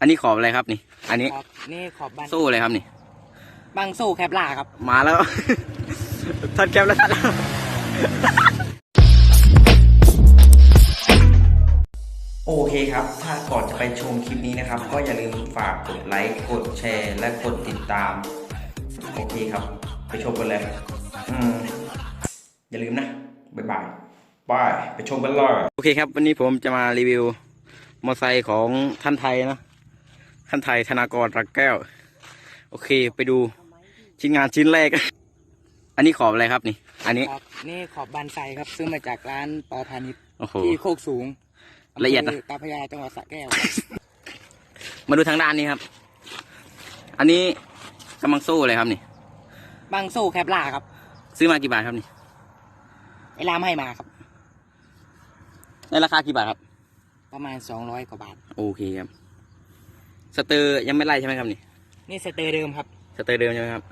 อันนี้ขอบอะไรครับนี่ อันนี้ขอบนี่ขอบบันสู้อะไรครับนี่ บังโซ่แคปล่าครับ มาแล้ว ทันแคปแล้วทันโอเคครับ ถ้าก่อนจะไปชมคลิปนี้นะครับ ก็อย่าลืมฝากกดไลค์ กดแชร์ และกดติดตาม โอเคครับ ไปชมกันเลยอืมอย่าลืมนะ บ๊ายบายบาย ไปชมกันเลย โอเคครับ วันนี้ผมจะมารีวิวมอเตอร์ไซค์ของท่านไทยนะ ท่านไทยธนากรรักแก้ว โอเคไปดูชิ้นงานชิ้นแรก อันนี้ขอบอะไรครับนี่ อันนี้ขอบนี่ขอบบันไซครับ ซื้อมาจากร้านปอพาณิชย์โอ้โห ที่โคกสูงละเอียดนะำภตาพระยาจังหวัดสระแก้ว มาดูทางด้านนี้ครับ อันนี้กำลังสู้เลยครับนี่บังโซ่แคปล่าครับซื้อมากี่บาทครับนี่ ไอ้รามให้มาครับ ในราคากี่บาทครับ ประมาณสองร้อยกว่าบาท โอเคครับ สเตอร์ยังไม่ไล่ใช่ไหมครับนี่ นี่สเตอร์เดิมครับ สเตอร์เดิมใช่ไหมครับ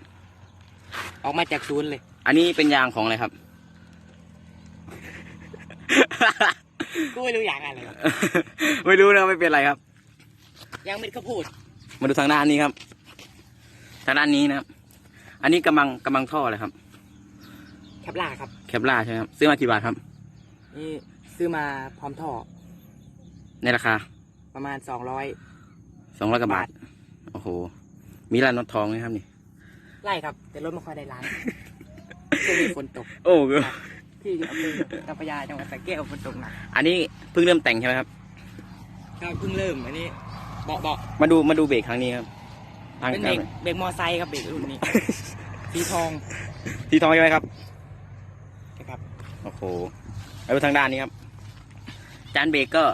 ออกมาจากศูนย์เลย อันนี้เป็นยางของอะไรครับ กูไม่รู้อย่างอะไรครับไม่รู้นะไม่เป็นไรครับยังไม่ได้ข้าวโพดมาดูทางด้านนี้ครับ ทางด้านนี้นะครับ อันนี้กำลังกำลังท่ออะไรครับ แคปล่าครับ แคปล่าใช่ไหมครับ ซื้อมากี่บาทครับ นี่ซื้อมาพร้อมท่อในราคาประมาณสองร้อย สองร้อยกว่าบาทบาท โอ้โห มีร้านนดทองไหมครับนี่ ไล่ครับ แต่รถไม่ค่อยได้ล้างช่วงนี้ฝนตก โอ้โหที่อำเภอตาพระยาจังหวัดสระแก้วฝนตกหนักอันนี้เพิ่งเริ่มแต่งใช่ไหมครับก็เพิ่งเริ่มอันนี้เบาะเบาะมาดูมาดูเบรกครั้งนี้ครับทางเป็นเบรกเบรกมอไซค์ครับเบรกรุ่นนี้ สีทองที่ทองใช่ไหมครับนะครับ โอ้โหไปดูทางด้านนี้ครับ จานเบรกก็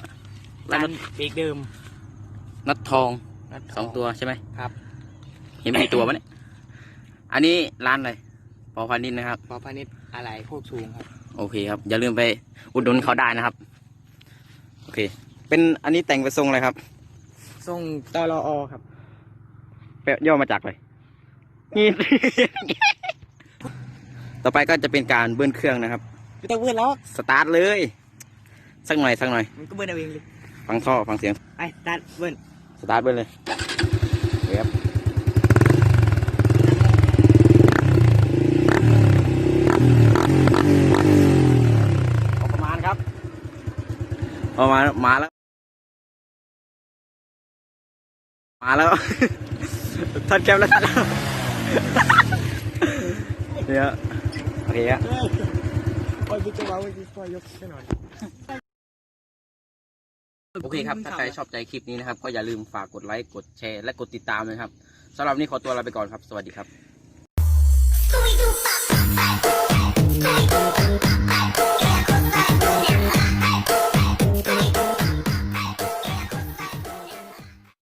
ร้าร้านนน็อตเบรกเดิม น็อตทองนัดสองตัวใช่ไหมครับ เห็นมีกี่ตัวปะเนี่ยอันนี้ร้านอะไรปอพานินนะครับปอพาณิชย์อะไรโคกสูงครับ โอเคครับ อย่าลืมไปอุดหนุนเขาได้นะครับ โอเค เป็นอันนี้แต่งไปทรงอะไรครับ ทรงตลออครับแปลย่อมาจากอะไรนี่ ต่อไปก็จะเป็นการเบิ้ลเครื่องนะครับไม่ต้องเบิ้ลแล้วสตาร์ทเลย สักหน่อยสักหน่อย มันก็เบิ้ลเอาเองเลย ฟังท่อฟังเสียง ไปตัดเบิ้ล สตาร์ทเบิ้ลเลยเดี๋ยวครับเอาประมาณครับเอามามาแล้ว มาแล้วทันแคปแล้วทันแล้วเดี๋ยวโอเคครับปล่อยพี่จะวางไว้ที่ปล่อ โอเคครับ ถ้าใครชอบใจคลิปนี้นะครับ ก็อย่าลืมฝากกดไลค์ กดแชร์ และกดติดตามเลยครับสำหรับนี้ขอตัวลาไปก่อนครับ สวัสดีครับ